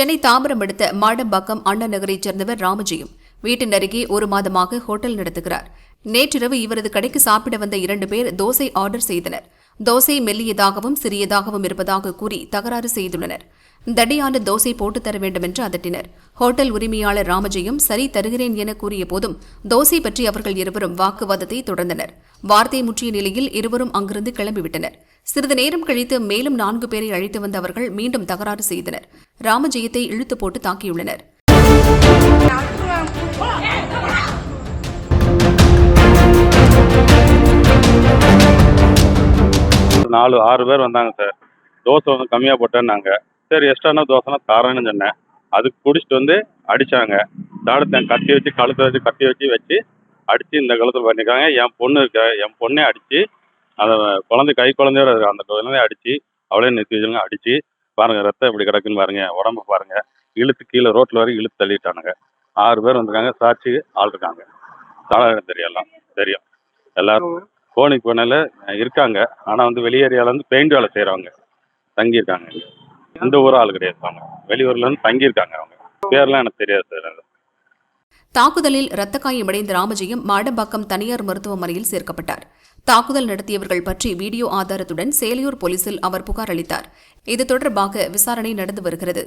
சென்னை தாம்பரம் அடுத்த மாடம்பாக்கம் அண்ணா நகரைச் சேர்ந்தவர் ராமஜெயம் வீட்டின் அருகே ஒரு மாதமாக ஹோட்டல் நடத்துகிறார். நேற்றிரவு இவரது கடைக்கு சாப்பிட வந்த இரண்டு பேர் தோசை ஆர்டர் செய்தனர். தோசை மெல்லியதாகவும் சிறியதாகவும் இருப்பதாக கூறி தகராறு செய்துள்ளனர். தடியான தோசை போட்டுத் தர வேண்டும் என்று அதட்டினர். ஹோட்டல் உரிமையாளர் ராமஜெயம் சரி தருகிறேன் என கூறிய போதும் தோசை பற்றி அவர்கள் இருவரும் வாக்குவாதத்தை தொடர்ந்தனர். வார்த்தை முற்றிய நிலையில் இருவரும் அங்கிருந்து கிளம்பிவிட்டனர். சிறிது நேரம் கழித்து மேலும் நான்கு பேரை அழைத்து வந்த அவர்கள் மீண்டும் தகராறு செய்தனர். ராமஜெயத்தை இழுத்து போட்டு தாக்கியுள்ளனர். நாலு ஆறு பேர் வந்தாங்க சார். தோசை வந்து கம்மியாக போட்டேன்னாங்க. சரி எக்ஸ்ட்ரானா தோசைனா தரேன்னு சொன்னேன். அதுக்கு குடிச்சிட்டு வந்து அடித்தாங்க தாடத்தை கத்தி வச்சு கழுத்தை வச்சு கத்தி வச்சு வச்சு அடித்து இந்த கழுத்தில் பண்ணியிருக்காங்க என் பொண்ணு இருக்க என் பொண்ணே அடித்து அந்த குழந்தை கை குழந்தையோட இருக்கு அந்த குழந்தைய அடித்து அவளே நிறுத்தி வச்சுங்க அடித்து பாருங்கள் ரத்தம் எப்படி கிடக்குன்னு பாருங்கள் உடம்பு பாருங்கள் இழுத்து கீழே ரோட்டில் வரைக்கும் இழுத்து தள்ளிட்டானுங்க. ஆறு பேர் வந்திருக்காங்க சாட்சி ஆள் இருக்காங்க. தலைவரம் தெரியும் எல்லாம் தெரியும். எல்லாரும். கோணிக்கு போனால இருக்காங்க. ஆனால் வந்து வெளியேரியாவிலேருந்து பெயிண்ட் வேலை செய்கிறவங்க தங்கியிருக்காங்க. இந்த ஊர் ஆள் கிடையாது அவங்க. வெளியூர்லேருந்து தங்கியிருக்காங்க அவங்க. பேர்லாம் எனக்கு தெரியாது சார் தாக்குதலில் இரத்த காயமடைந்த ராமஜெயம் மாடம்பாக்கம் தனியார் மருத்துவமனையில் சேர்க்கப்பட்டார். தாக்குதல் நடத்தியவர்கள் பற்றி வீடியோ ஆதாரத்துடன் சேலையூர் போலீசில் அவர் புகார் அளித்தார். இது தொடர்பாக விசாரணை நடந்து வருகிறது.